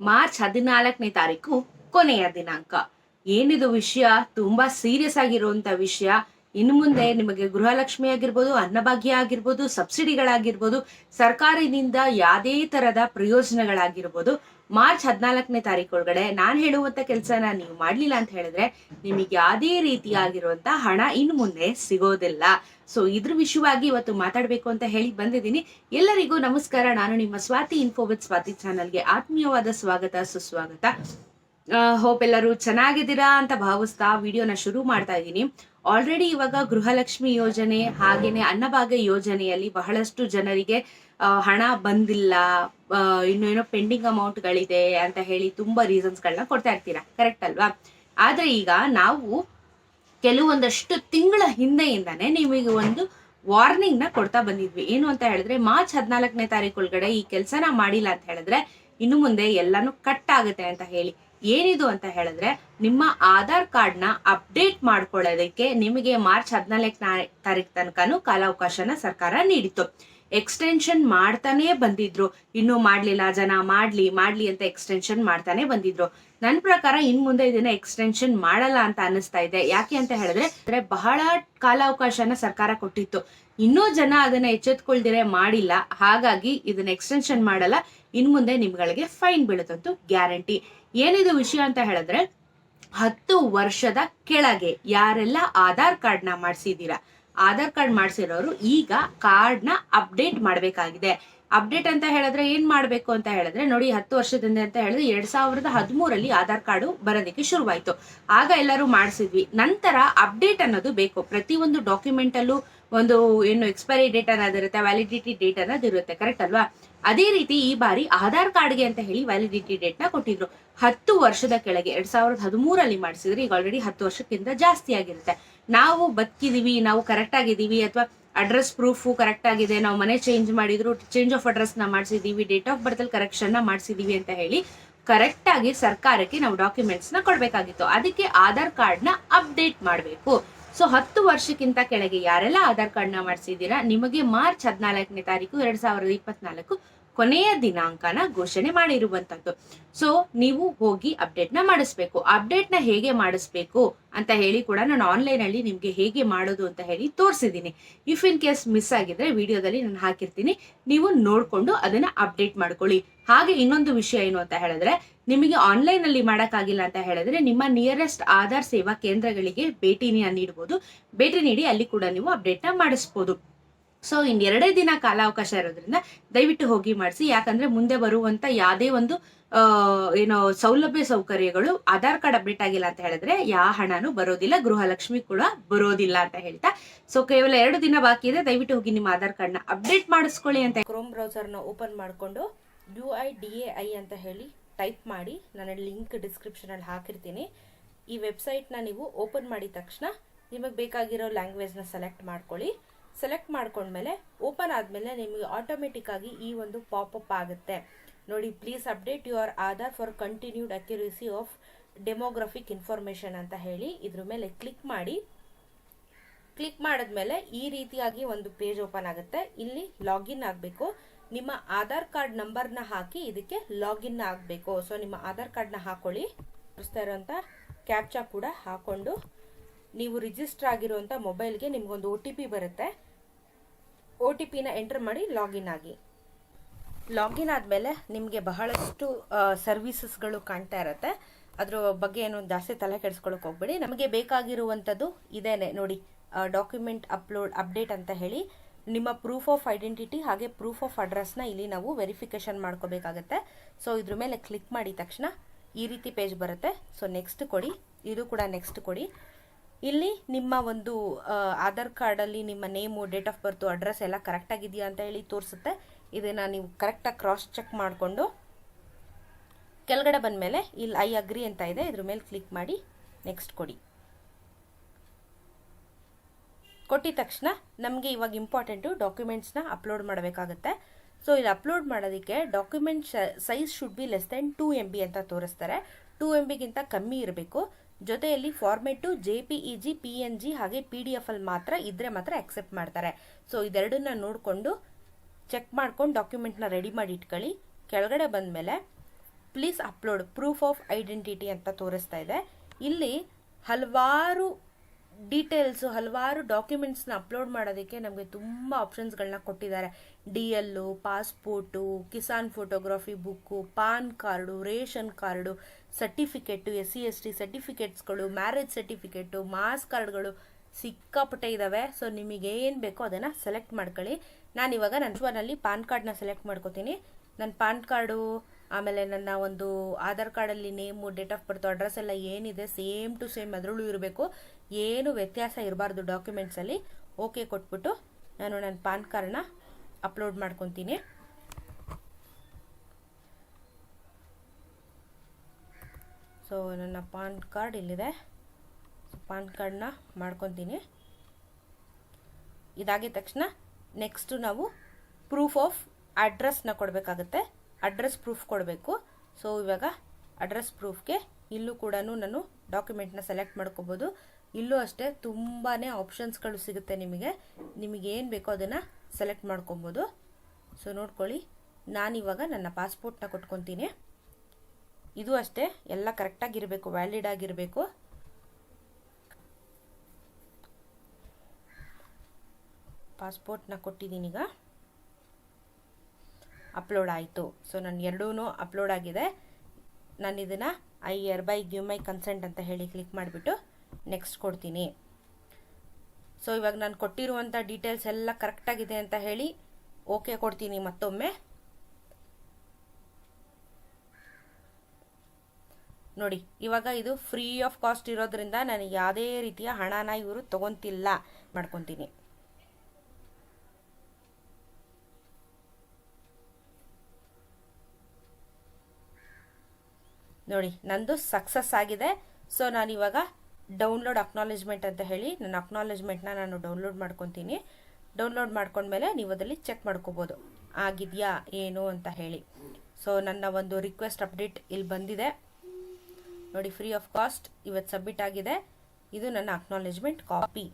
March ಹದಿನಾಲ್ಕನೇ ತಾರೀಕು ಕೊನೆಯ ದಿನಾಂಕ. ಏನಿದು ವಿಷಯ? ತುಂಬಾ ಸೀರಿಯಸ್ ಆಗಿರುವಂತ ವಿಷಯ. ಇನ್ನು ಮುಂದೆ ನಿಮಗೆ ಗೃಹಲಕ್ಷ್ಮಿ ಆಗಿರ್ಬೋದು, ಅನ್ನಭಾಗ್ಯ ಆಗಿರ್ಬೋದು, ಸಬ್ಸಿಡಿಗಳಾಗಿರ್ಬೋದು, ಸರ್ಕಾರದಿಂದ ಯಾವುದೇ ತರದ ಪ್ರಯೋಜನಗಳಾಗಿರ್ಬೋದು, ಮಾರ್ಚ್ ಹದಿನಾಲ್ಕನೇ ತಾರೀಕು ಒಳಗಡೆ ನಾನು ಹೇಳುವಂತ ಕೆಲಸನ ನೀವು ಮಾಡ್ಲಿಲ್ಲ ಅಂತ ಹೇಳಿದ್ರೆ ನಿಮಗೆ ಯಾವುದೇ ರೀತಿಯಾಗಿರುವಂತ ಹಣ ಇನ್ನು ಮುಂದೆ ಸಿಗೋದಿಲ್ಲ. ಸೊ ಇದ್ರ ವಿಷಯವಾಗಿ ಇವತ್ತು ಮಾತಾಡಬೇಕು ಅಂತ ಹೇಳಿ ಬಂದಿದ್ದೀನಿ. ಎಲ್ಲರಿಗೂ ನಮಸ್ಕಾರ. ನಾನು ನಿಮ್ಮ ಸ್ವಾತಿ ಇನ್ಫೋ ವಿತ್ ಸ್ವಾತಿ ಚಾನಲ್ಗೆ ಆತ್ಮೀಯವಾದ ಸ್ವಾಗತ, ಸುಸ್ವಾಗತ. ಹೋಪ್ ಎಲ್ಲರೂ ಚೆನ್ನಾಗಿದ್ದೀರಾ ಅಂತ ಭಾವಿಸ್ತಾ ವಿಡಿಯೋನ ಶುರು ಮಾಡ್ತಾ ಇದ್ದೀನಿ. ಆಲ್ರೆಡಿ ಇವಾಗ ಗೃಹಲಕ್ಷ್ಮಿ ಯೋಜನೆ ಹಾಗೇನೆ ಅನ್ನಭಾಗ್ಯ ಯೋಜನೆಯಲ್ಲಿ ಬಹಳಷ್ಟು ಜನರಿಗೆ ಹಣ ಬಂದಿಲ್ಲ ಇನ್ನೇನೋ ಪೆಂಡಿಂಗ್ ಅಮೌಂಟ್ಗಳಿದೆ ಅಂತ ಹೇಳಿ ತುಂಬಾ ರೀಸನ್ಸ್ಗಳನ್ನ ಕೊಡ್ತಾ ಇರ್ತೀರಾ? ಕರೆಕ್ಟ್ ಅಲ್ವಾ? ಆದ್ರೆ ಈಗ ನಾವು ಕೆಲವೊಂದಷ್ಟು ತಿಂಗಳ ಹಿಂದೆಯಿಂದಾನೆ ನಿಮಗೆ ಒಂದು ವಾರ್ನಿಂಗ್ನ ಕೊಡ್ತಾ ಬಂದಿದ್ವಿ. ಏನು ಅಂತ ಹೇಳಿದ್ರೆ, ಮಾರ್ಚ್ ಹದಿನಾಲ್ಕನೇ ತಾರೀಕು ಒಳಗಡೆ ಈ ಕೆಲಸನ ಮಾಡಿಲ್ಲ ಅಂತ ಹೇಳಿದ್ರೆ ಇನ್ನು ಮುಂದೆ ಎಲ್ಲಾನು ಕಟ್ ಆಗುತ್ತೆ ಅಂತ ಹೇಳಿ. ಏನಿದು ಅಂತ ಹೇಳಿದ್ರೆ, ನಿಮ್ಮ ಆಧಾರ್ ಕಾರ್ಡ್ನ ಅಪ್ಡೇಟ್ ಮಾಡ್ಕೊಳ್ಳೋದಕ್ಕೆ ನಿಮಗೆ ಮಾರ್ಚ್ ಹದಿನಾಲ್ಕನೇ ತಾರೀಕು ತನಕನೂ ಕಾಲಾವಕಾಶನ ಸರ್ಕಾರ ನೀಡಿತು ಎಕ್ಸ್ಟೆನ್ಷನ್ ಮಾಡ್ತಾನೆ ಬಂದಿದ್ರು. ಇನ್ನು ಮಾಡ್ಲಿಲ್ಲ, ಜನ ಮಾಡ್ಲಿ ಮಾಡ್ಲಿ ಅಂತ ಎಕ್ಸ್ಟೆನ್ಷನ್ ಮಾಡ್ತಾನೆ ಬಂದಿದ್ರು. ನನ್ನ ಪ್ರಕಾರ ಇನ್ ಮುಂದೆ ಇದನ್ನ ಎಕ್ಸ್ಟೆನ್ಷನ್ ಮಾಡಲ್ಲ ಅಂತ ಅನಿಸ್ತಾ ಇದೆ. ಯಾಕೆ ಅಂತ ಹೇಳಿದ್ರೆ, ಅಂದ್ರೆ ಬಹಳ ಕಾಲಾವಕಾಶನ ಸರ್ಕಾರ ಕೊಟ್ಟಿತ್ತು. ಇನ್ನೂ ಜನ ಅದನ್ನ ಎಚ್ಚೆತ್ಕೊಳ್ದಿರೆ ಮಾಡಿಲ್ಲ. ಹಾಗಾಗಿ ಇದನ್ನ ಎಕ್ಸ್ಟೆನ್ಷನ್ ಮಾಡಲ್ಲ. ಇನ್ ಮುಂದೆ ನಿಮ್ಗಳಿಗೆ ಫೈನ್ ಬೀಳುತ್ತಂತೂ ಗ್ಯಾರಂಟಿ ಏನಿದು ವಿಷಯ ಅಂತ ಹೇಳಿದ್ರೆ, ಹತ್ತು ವರ್ಷದ ಕೆಳಗೆ ಯಾರೆಲ್ಲ ಆಧಾರ್ ಕಾರ್ಡ್ನ ಮಾಡಿಸಿದೀರಾ ಆಧಾರ್ ಕಾರ್ಡ್ ಮಾಡಿಸಿರೋರು ಈಗ ಕಾರ್ಡ್ನ ಅಪ್ಡೇಟ್ ಮಾಡಬೇಕಾಗಿದೆ. ಅಪ್ಡೇಟ್ ಅಂತ ಹೇಳಿದ್ರೆ ಏನ್ ಮಾಡಬೇಕು ಅಂತ ಹೇಳಿದ್ರೆ ನೋಡಿ ಹತ್ತು ವರ್ಷದಿಂದ ಅಂತ ಹೇಳಿದ್ರೆ ಎರಡ್ ಸಾವಿರದ ಹದಿಮೂರಲ್ಲಿ ಆಧಾರ್ ಕಾರ್ಡು ಬರೋದಕ್ಕೆ ಶುರುವಾಯ್ತು. ಆಗ ಎಲ್ಲರೂ ಮಾಡಿಸಿದ್ವಿ. ನಂತರ ಅಪ್ಡೇಟ್ ಅನ್ನೋದು ಬೇಕು. ಪ್ರತಿಯೊಂದು ಡಾಕ್ಯುಮೆಂಟಲ್ಲೂ ಒಂದು ಏನು ಎಕ್ಸ್ಪೈರಿ ಡೇಟ್ ಅನ್ನೋದಿರುತ್ತೆ ವ್ಯಾಲಿಡಿಟಿ ಡೇಟ್ ಅನ್ನೋದಿರುತ್ತೆ ಕರೆಕ್ಟ್ ಅಲ್ವಾ? ಅದೇ ರೀತಿ ಈ ಬಾರಿ ಆಧಾರ್ ಕಾರ್ಡ್ಗೆ ಅಂತ ಹೇಳಿ ವ್ಯಾಲಿಡಿಟಿ ಡೇಟ್ನ ಕೊಟ್ಟಿದ್ರು. ಹತ್ತು ವರ್ಷದ ಕೆಳಗೆ, ಎರಡ್ ಸಾವಿರದ ಹದಿಮೂರಲ್ಲಿ ಮಾಡಿಸಿದ್ರೆ ಈಗ ಆಲ್ರೆಡಿ ಹತ್ತು ವರ್ಷಕ್ಕಿಂತ ಜಾಸ್ತಿ ಆಗಿರುತ್ತೆ. ನಾವು ಬದುಕಿದೀವಿ, ನಾವು ಕರೆಕ್ಟ್ ಆಗಿದ್ದೀವಿ ಅಥವಾ ಅಡ್ರೆಸ್ ಪ್ರೂಫು ಕರೆಕ್ಟ್ ಆಗಿದೆ, ನಾವು ಮನೆ ಚೇಂಜ್ ಮಾಡಿದ್ರು ಚೇಂಜ್ ಆಫ್ ಅಡ್ರೆಸ್ನ ಮಾಡಿಸಿದೀವಿ ಡೇಟ್ ಆಫ್ ಬರ್ತ್ ಅಲ್ಲಿ ಕರೆಕ್ಷನ್ನ ಮಾಡಿಸಿದೀವಿ ಅಂತ ಹೇಳಿ ಕರೆಕ್ಟ್ ಆಗಿ ಸರ್ಕಾರಕ್ಕೆ ನಾವು ಡಾಕ್ಯುಮೆಂಟ್ಸ್ನ ಕೊಡ್ಬೇಕಾಗಿತ್ತು. ಅದಕ್ಕೆ ಆಧಾರ್ ಕಾರ್ಡ್ನ ಅಪ್ಡೇಟ್ ಮಾಡಬೇಕು. ಸೊ ಹತ್ತು ವರ್ಷಕ್ಕಿಂತ ಕೆಳಗೆ ಯಾರೆಲ್ಲ ಆಧಾರ್ ಕಾರ್ಡ್ನ ಮಾಡಿಸಿದ್ದೀರಾ? ನಿಮಗೆ ಮಾರ್ಚ್ ಹದಿನಾಲ್ಕನೇ ತಾರೀಕು, ಎರಡ್ ಸಾವಿರದ ಇಪ್ಪತ್ನಾಲ್ಕು ಕೊನೆಯ ದಿನಾಂಕನ ಘೋಷಣೆ ಮಾಡಿರುವಂತದ್ದು. ಸೊ ನೀವು ಹೋಗಿ ಅಪ್ಡೇಟ್ನ ಮಾಡಿಸ್ಬೇಕು. ಅಪ್ಡೇಟ್ನ ಹೇಗೆ ಮಾಡಿಸ್ಬೇಕು ಅಂತ ಹೇಳಿ ಕೂಡ ನಾನು ಆನ್ಲೈನ್ ಅಲ್ಲಿ ನಿಮ್ಗೆ ಹೇಗೆ ಮಾಡೋದು ಅಂತ ಹೇಳಿ ತೋರಿಸಿದ್ದೀನಿ. ಇಫ್ ಇನ್ ಕೇಸ್ ಮಿಸ್ ಆಗಿದ್ರೆ ವಿಡಿಯೋದಲ್ಲಿ ನಾನು ಹಾಕಿರ್ತೀನಿ. ನೀವು ನೋಡ್ಕೊಂಡು ಅದನ್ನ ಅಪ್ಡೇಟ್ ಮಾಡ್ಕೊಳ್ಳಿ. ಹಾಗೆ ಇನ್ನೊಂದು ವಿಷಯ ಏನು ಅಂತ ಹೇಳಿದ್ರೆ, ನಿಮಗೆ ಆನ್ಲೈನ್ ಅಲ್ಲಿ ಮಾಡಕ್ಕಾಗಿಲ್ಲ ಅಂತ ಹೇಳಿದ್ರೆ ನಿಮ್ಮ ನಿಯರೆಸ್ಟ್ ಆಧಾರ್ ಸೇವಾ ಕೇಂದ್ರಗಳಿಗೆ ಭೇಟಿನ ನೀಡಬಹುದು ಭೇಟಿ ನೀಡಿ ಅಲ್ಲಿ ಕೂಡ ನೀವು ಅಪ್ಡೇಟ್ನ ಮಾಡಿಸ್ಬೋದು. ಸೊ ಇನ್ ಎರಡೇ ದಿನ ಕಾಲಾವಕಾಶ ಇರೋದ್ರಿಂದ ದಯವಿಟ್ಟು ಹೋಗಿ ಮಾಡಿಸಿ. ಯಾಕಂದ್ರೆ ಮುಂದೆ ಬರುವಂತ ಯಾವುದೇ ಒಂದು ಏನೋ ಸೌಲಭ್ಯ ಸೌಕರ್ಯಗಳು ಆಧಾರ್ ಕಾರ್ಡ್ ಅಪ್ಡೇಟ್ ಆಗಿಲ್ಲ ಅಂತ ಹೇಳಿದ್ರೆ ಯಾವ ಹಣನೂ ಬರೋದಿಲ್ಲ, ಗೃಹಲಕ್ಷ್ಮಿ ಕೂಡ ಬರೋದಿಲ್ಲ ಅಂತ ಹೇಳ್ತಾ. ಸೊ ಕೇವಲ ಎರಡು ದಿನ ಬಾಕಿ ಇದೆ. ದಯವಿಟ್ಟು ಹೋಗಿ ನಿಮ್ಮ ಆಧಾರ್ ಕಾರ್ಡ್ನ ಅಪ್ಡೇಟ್ ಮಾಡಿಸ್ಕೊಳ್ಳಿ ಅಂತ ಕ್ರೋಮ್ ಬ್ರೌಸರ್ನ ಓಪನ್ ಮಾಡಿಕೊಂಡು U I D A I ಅಂತ ಹೇಳಿ ಟೈಪ್ ಮಾಡಿ. ನಾನು ಲಿಂಕ್ ಡಿಸ್ಕ್ರಿಪ್ಷನ್ ಅಲ್ಲಿ ಹಾಕಿರ್ತೀನಿ. ಈ ವೆಬ್ಸೈಟ್ನ ನೀವು ಓಪನ್ ಮಾಡಿದ ತಕ್ಷಣ ನಿಮಗೆ ಬೇಕಾಗಿರೋ ಲ್ಯಾಂಗ್ವೇಜ್ನ ಸೆಲೆಕ್ಟ್ ಮಾಡ್ಕೊಳ್ಳಿ. ಸೆಲೆಕ್ಟ್ ಮಾಡ್ಕೊಂಡ್ಮೇಲೆ ಓಪನ್ ಆದ್ಮೇಲೆ ನಿಮಗೆ ಆಟೋಮೆಟಿಕ್ಕಾಗಿ ಈ ಒಂದು ಪಾಪ್ ಅಪ್ ಆಗುತ್ತೆ. ನೋಡಿ please update your Aadhaar for continued accuracy of demographic information ಅಂತ ಹೇಳಿ ಇದ್ರ ಮೇಲೆ ಕ್ಲಿಕ್ ಮಾಡಿ. ಕ್ಲಿಕ್ ಮಾಡಿದ್ಮೇಲೆ ಈ ರೀತಿಯಾಗಿ ಒಂದು ಪೇಜ್ ಓಪನ್ ಆಗುತ್ತೆ. ಇಲ್ಲಿ ಲಾಗಿನ್ ಆಗಬೇಕು. ನಿಮ್ಮ ಆಧಾರ್ ಕಾರ್ಡ್ ನಂಬರ್ನ ಹಾಕಿ ಇದಕ್ಕೆ ಲಾಗಿನ್ ಆಗಬೇಕು. ಸೊ ನಿಮ್ಮ ಆಧಾರ್ ಕಾರ್ಡ್ನ ಹಾಕೊಳ್ಳಿ. ತೋರಿಸ್ತಾ ಇರೋಂಥ ಕ್ಯಾಪ್ಚಾ ಕೂಡ ಹಾಕೊಂಡು ನೀವು ರಿಜಿಸ್ಟರ್ ಆಗಿರುವಂಥ ಮೊಬೈಲ್ಗೆ ನಿಮಗೊಂದು ಒ ಟಿ ಪಿ ಬರುತ್ತೆ. ಒ ಟಿ ಪಿನ ಎಂಟರ್ ಮಾಡಿ ಲಾಗಿನ್ ಆಗಿ. ಲಾಗಿನ್ ಆದಮೇಲೆ ನಿಮಗೆ ಬಹಳಷ್ಟು ಸರ್ವಿಸಸ್ಗಳು ಕಾಣ್ತಾ ಇರುತ್ತೆ. ಅದ್ರ ಬಗ್ಗೆ ಏನು ಜಾಸ್ತಿ ತಲೆ ಕೆಡಿಸ್ಕೊಳಕ್ ಹೋಗ್ಬೇಡಿ. ನಮಗೆ ಬೇಕಾಗಿರುವಂಥದ್ದು ಇದೇನೆ ನೋಡಿ ಡಾಕ್ಯುಮೆಂಟ್ ಅಪ್ಲೋಡ್, ಅಪ್ಡೇಟ್ ಅಂತ ಹೇಳಿ. ನಿಮ್ಮ ಪ್ರೂಫ್ ಆಫ್ ಐಡೆಂಟಿಟಿ ಹಾಗೆ ಪ್ರೂಫ್ ಆಫ್ ಅಡ್ರೆಸ್ನ ಇಲ್ಲಿ ನಾವು ವೆರಿಫಿಕೇಶನ್ ಮಾಡ್ಕೋಬೇಕಾಗತ್ತೆ. ಸೊ ಇದ್ರ ಮೇಲೆ ಕ್ಲಿಕ್ ಮಾಡಿದ ತಕ್ಷಣ ಈ ರೀತಿ ಪೇಜ್ ಬರುತ್ತೆ. ಸೊ ನೆಕ್ಸ್ಟ್ ಕೊಡಿ. ಇದು ಕೂಡ ನೆಕ್ಸ್ಟ್ ಕೊಡಿ. ಇಲ್ಲಿ ನಿಮ್ಮ ಒಂದು ಆಧಾರ್ ಕಾರ್ಡಲ್ಲಿ ನಿಮ್ಮ name date of birth address ಎಲ್ಲ ಕರೆಕ್ಟ್ ಆಗಿದೆಯಾ ಅಂತ ಹೇಳಿ ತೋರಿಸುತ್ತೆ. ಇದನ್ನ ನೀವು ಕರೆಕ್ಟಾಗಿ ಕ್ರಾಸ್ ಚೆಕ್ ಮಾಡಿಕೊಂಡು ಕೆಳಗಡೆ ಬಂದಮೇಲೆ ಇಲ್ಲಿ ಐ ಅಗ್ರಿ ಅಂತ ಇದೆ. ಇದ್ರ ಮೇಲೆ ಕ್ಲಿಕ್ ಮಾಡಿ ನೆಕ್ಸ್ಟ್ ಕೊಡಿ. ಕೊಟ್ಟಿದ ತಕ್ಷಣ ನಮಗೆ ಇವಾಗ ಇಂಪಾರ್ಟೆಂಟು ಡಾಕ್ಯುಮೆಂಟ್ಸ್ನ ಅಪ್ಲೋಡ್ ಮಾಡಬೇಕಾಗುತ್ತೆ. ಸೊ ಇಲ್ಲಿ ಅಪ್ಲೋಡ್ ಮಾಡೋದಕ್ಕೆ document size should be less than two M B ಅಂತ ತೋರಿಸ್ತಾರೆ. ಟೂ ಎಂ ಬಿಗಿಂತ ಕಮ್ಮಿ ಇರಬೇಕು. ಜೊತೆಯಲ್ಲಿ format J P E G P N G ಹಾಗೆ ಪಿ ಡಿ ಎಫ್ ಅಲ್ಲಿ ಮಾತ್ರ ಇದ್ರೆ ಮಾತ್ರ ಅಕ್ಸೆಪ್ಟ್ ಮಾಡ್ತಾರೆ. ಸೊ ಇದೆರಡನ್ನ ನೋಡಿಕೊಂಡು ಚೆಕ್ ಮಾಡ್ಕೊಂಡು ಡಾಕ್ಯುಮೆಂಟ್ನ ರೆಡಿ ಮಾಡಿ ಇಟ್ಕೊಳ್ಳಿ. ಕೆಳಗಡೆ ಬಂದ ಮೇಲೆ please upload proof of identity ಅಂತ ತೋರಿಸ್ತಾ ಇದೆ. ಇಲ್ಲಿ ಹಲವಾರು ಡೀಟೇಲ್ಸು ಹಲವಾರು ಡಾಕ್ಯುಮೆಂಟ್ಸ್ನ ಅಪ್ಲೋಡ್ ಮಾಡೋದಕ್ಕೆ ನಮಗೆ ತುಂಬ ಆಪ್ಷನ್ಸ್ಗಳನ್ನ ಕೊಟ್ಟಿದ್ದಾರೆ. D L passport Kisan photography book PAN card ration card certificate S C S T ಸರ್ಟಿಫಿಕೇಟ್ಸ್ಗಳು marriage certificate ಮಾಸ್ ಕಾರ್ಡ್ಗಳು ಸಿಕ್ಕಾಪಟ್ಟೆ ಇದ್ದಾವೆ ಸೊ ನಿಮಗೆ ಏನು ಬೇಕೋ ಅದನ್ನು ಸೆಲೆಕ್ಟ್ ಮಾಡ್ಕೊಳ್ಳಿ. ನಾನು ಇವಾಗ ನನ್ನ ಫೋನಲ್ಲಿ ಪಾನ್ ಕಾರ್ಡ್ನ ಸೆಲೆಕ್ಟ್ ಮಾಡ್ಕೋತೀನಿ. ನನ್ನ ಪಾನ್ ಕಾರ್ಡು ಆಮೇಲೆ ನನ್ನ ಒಂದು ಆಧಾರ್ ಕಾರ್ಡಲ್ಲಿ name date of birth address ಎಲ್ಲ ಏನಿದೆ ಸೇಮ್ ಟು ಸೇಮ್ ಅದರಲ್ಲೂ ಇರಬೇಕು. ಏನು ವ್ಯತ್ಯಾಸ ಇರಬಾರ್ದು ಡಾಕ್ಯುಮೆಂಟ್ಸಲ್ಲಿ ಓಕೆ ಕೊಟ್ಬಿಟ್ಟು ನಾನು ನನ್ನ ಪಾನ್ ಕಾರ್ಡನ್ನ ಅಪ್ಲೋಡ್ ಮಾಡ್ಕೊತೀನಿ. ಸೊ ನನ್ನ ಪಾನ್ ಕಾರ್ಡ್ ಇಲ್ಲಿದೆ. ಪಾನ್ ಕಾರ್ಡನ್ನ ಮಾಡ್ಕೊತೀನಿ. ಇದಾಗಿದ ತಕ್ಷಣ ನೆಕ್ಸ್ಟು ನಾವು ಪ್ರೂಫ್ ಆಫ್ ಅಡ್ರೆಸ್ನ ಕೊಡಬೇಕಾಗತ್ತೆ. ಅಡ್ರೆಸ್ ಪ್ರೂಫ್ ಕೊಡಬೇಕು. ಸೊ ಇವಾಗ ಅಡ್ರೆಸ್ ಪ್ರೂಫ್ಗೆ ಇಲ್ಲೂ ಕೂಡ ನಾನು ಡಾಕ್ಯುಮೆಂಟ್ನ ಸೆಲೆಕ್ಟ್ ಮಾಡ್ಕೋಬೋದು. ಇಲ್ಲೂ ಅಷ್ಟೇ ತುಂಬಾ ಆಪ್ಷನ್ಸ್ಗಳು ಸಿಗುತ್ತೆ ನಿಮಗೆ. ನಿಮಗೆ ಏನು ಬೇಕೋ ಅದನ್ನು ಸೆಲೆಕ್ಟ್ ಮಾಡ್ಕೊಬೋದು. ಸೊ ನೋಡ್ಕೊಳ್ಳಿ. ನಾನಿವಾಗ ನನ್ನ ಪಾಸ್ಪೋರ್ಟ್ನ ಕೊಟ್ಕೊತೀನಿ. ಇದು ಅಷ್ಟೇ. ಎಲ್ಲ ಕರೆಕ್ಟಾಗಿರಬೇಕು ವ್ಯಾಲಿಡ್ ಆಗಿರಬೇಕು. ಪಾಸ್ಪೋರ್ಟ್ನ ಈಗ ಅಪ್ಲೋಡ್ ಆಯಿತು. ಸೊ ನಾನು ಎರಡೂ ಅಪ್ಲೋಡ್ ಆಗಿದೆ. ನಾನು ಇದನ್ನು I hereby give my consent ಅಂತ ಹೇಳಿ ಕ್ಲಿಕ್ ಮಾಡಿಬಿಟ್ಟು ನೆಕ್ಸ್ಟ್ ಕೊಡ್ತೀನಿ. ಸೊ ಇವಾಗ ನಾನು ಕೊಟ್ಟಿರುವಂಥ ಡೀಟೇಲ್ಸ್ ಎಲ್ಲ ಕರೆಕ್ಟಾಗಿದೆ ಅಂತ ಹೇಳಿ ಓಕೆ ಕೊಡ್ತೀನಿ ಮತ್ತೊಮ್ಮೆ. ನೋಡಿ, ಇವಾಗ ಇದು ಫ್ರೀ ಆಫ್ ಕಾಸ್ಟ್ ಇರೋದ್ರಿಂದ ನನಗೆ ಯಾವುದೇ ರೀತಿಯ ಹಣನ ಇವರು ತೊಗೊತಿಲ್ಲ ಮಾಡ್ಕೊತೀನಿ. ನೋಡಿ, ನಂದು ಸಕ್ಸಸ್ ಆಗಿದೆ. ಸೊ ನಾನು ಇವಾಗ ಡೌನ್ಲೋಡ್ ಅಕ್ನಾಲೇಜ್ಮೆಂಟ್ ಅಂತ ಹೇಳಿ, ನನ್ನ ಅಕ್ನಾಲೇಜ್ಮೆಂಟ್ನ ನಾನು ಡೌನ್ಲೋಡ್ ಮಾಡ್ಕೊತೀನಿ. ಡೌನ್ಲೋಡ್ ಮಾಡ್ಕೊಂಡ್ಮೇಲೆ ನೀವು ಅದರಲ್ಲಿ ಚೆಕ್ ಮಾಡ್ಕೋಬೋದು. ಆಗಿದೆಯಾ, ಏನು ಅಂತ ಹೇಳಿ. ಸೊ ನನ್ನ ಒಂದು ರಿಕ್ವೆಸ್ಟ್ ಅಪ್ಡೇಟ್ ಇಲ್ಲಿ ಬಂದಿದೆ. ನೋಡಿ ಫ್ರೀ ಆಫ್ ಕಾಸ್ಟ್ ಇವತ್ತು ಸಬ್ಮಿಟ್ ಆಗಿದೆ. ಇದು ನನ್ನ ಅಕ್ನಾಲೇಜ್ಮೆಂಟ್ ಕಾಪಿ